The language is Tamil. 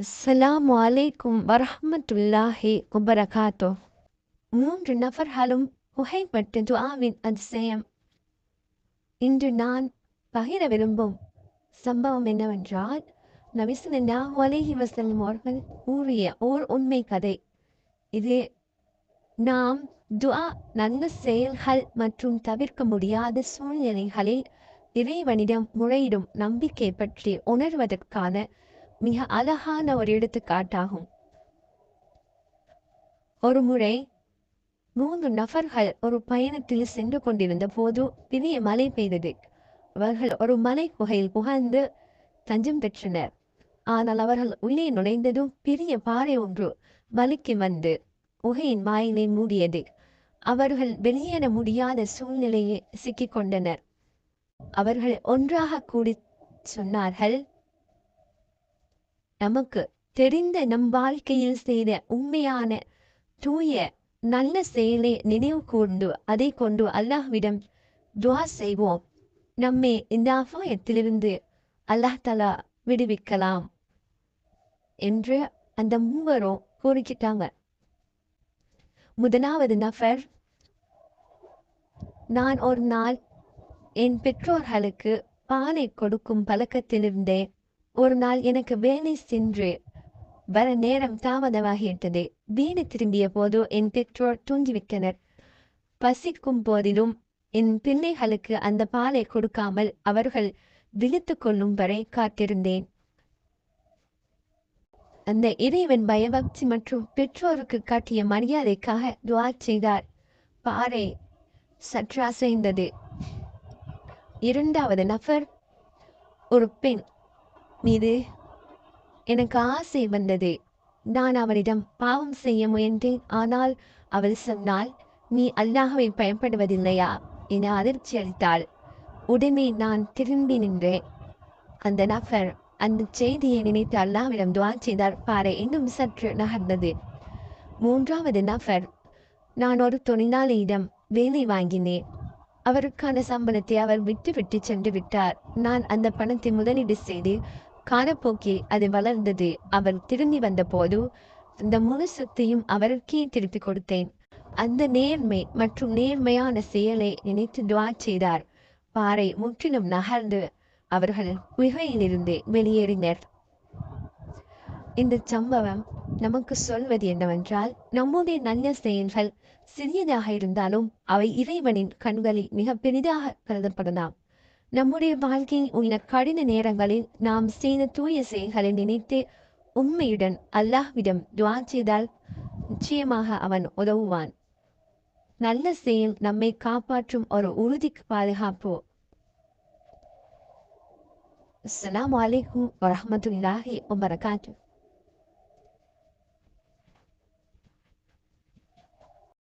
அஸ்ஸலாமு அலைக்கும் வரஹமத்துல்லாஹி குபரகாத்தோ மூன்று நபர்களும் புகைப்பட்டு துவாவின் அதிசயம். இன்று நான் பகிர விரும்பும் சம்பவம் என்னவென்றால் நபி அலேஹி அலைஹி அவர்கள் கூறிய ஓர் உண்மை கதை. இது நாம் துஆ நல்ல செயல்கள் மற்றும் தவிர்க்க முடியாத சூழ்நிலைகளில் இறைவனிடம் முறையிடும் நம்பிக்கை பற்றி உணர்வதற்கான மிக அழகான ஒரு எடுத்துக்காட்டாகும். ஒரு முறை மூன்று நபர்கள் ஒரு பயணத்தில் சென்று கொண்டிருந்த போது பெரிய மழை பெய்தது. அவர்கள் ஒரு மலை குகையில் புகழ்ந்து தஞ்சம் பெற்றனர். ஆனால் அவர்கள் உள்ளே நுழைந்ததும் பெரிய பாறை ஒன்று வலிக்கு வந்து குகையின் வாயிலை மூடியது. அவர்கள் வெளியேற முடியாத சூழ்நிலையை சிக்கிக் கொண்டனர். அவர்கள் ஒன்றாக கூடி சொன்னார்கள் நமக்கு தெரிந்த நம் வாழ்க்கையில் செய்த உண்மையான தூய நல்ல செயலை நினைவு கூர்ந்து அதை கொண்டு அல்லாஹ்விடம் துவா செய்வோம். நம்மை இந்த அபாயத்திலிருந்து அல்லாஹ் தலா விடுவிக்கலாம் என்று அந்த மூவரும் கூறிக்கிட்டாங்க. முதலாவது நபர் நான் ஒரு நாள் என் பெற்றோர்களுக்கு பாலை கொடுக்கும் பழக்கத்திலிருந்தேன் ஒரு நாள் எனக்கு வேலை சென்று வர நேரம் தாமதமாகிவிட்டது. வீடு திரும்பிய போது என் பெற்றோர் தூங்கிவிட்டனர். பசிக்கும் போதிலும் என் பிள்ளைகளுக்கு அந்த பாலை கொடுக்காமல் அவர்கள் விழித்து கொள்ளும் வரை காத்திருந்தேன். அந்த இறைவன் பயபக்தி மற்றும் பெற்றோருக்கு காட்டிய மரியாதைக்காக துவா செய்தார். பாறை சற்று அசைந்தது. இரண்டாவது நபர் ஒரு பெண். மீது எனக்கு ஆசை வந்தது. நான் அவரிடம் பாவம் செய்ய முயன்றேன். ஆனால் அவள் சொன்னாள் நீ அல்லாஹவை பயன்படுவதில்லையா? என அதிர்ச்சி அளித்தாள். உடனே நான் திரும்பி நின்றேன். அந்த நபர் அந்த செய்தியை நினைத்து அல்லாவிடம் துவா செய்தார். பாறை இன்னும் சற்று நகர்ந்தது. மூன்றாவது நபர் நான் ஒரு தொழிலாளியிடம் வேலை வாங்கினேன். அவருக்கான சம்பளத்தை அவர் விட்டு விட்டு சென்று விட்டார். நான் அந்த பணத்தை முதலீடு செய்து காலப்போக்கில் அது வளர்ந்தது. அவர் திரும்பி வந்தபோது இந்த முழு சொத்தையும் அவருக்கே திருப்பி கொடுத்தேன். அந்த நேர்மை மற்றும் நேர்மையான செயலை நினைத்து துவா செய்தார். பாறை முற்றிலும் நகர்ந்து அவர்கள் குகையிலிருந்து வெளியேறினர். இந்த சம்பவம் நமக்கு சொல்வது என்னவென்றால் நம்முடைய நல்ல செயல்கள் சிறியதாக இருந்தாலும் அவை இறைவனின் கண்களில் மிக பெரிதாக கருதப்படலாம். நம்முடைய வாழ்க்கையில் உள்ள கடின நேரங்களில் நாம் செய்த தூய செயல்களை நினைத்து உண்மையுடன் அல்லாஹ்விடம் துவா செய்தால் நிச்சயமாக அவன் உதவுவான். நல்ல செயல் நம்மை காப்பாற்றும் ஒரு உறுதிக்கு பாதுகாப்பு. அஸ்ஸலாமு அலைக்கும் வரஹ்மத்துல்லாஹி வபரகாத்துஹ்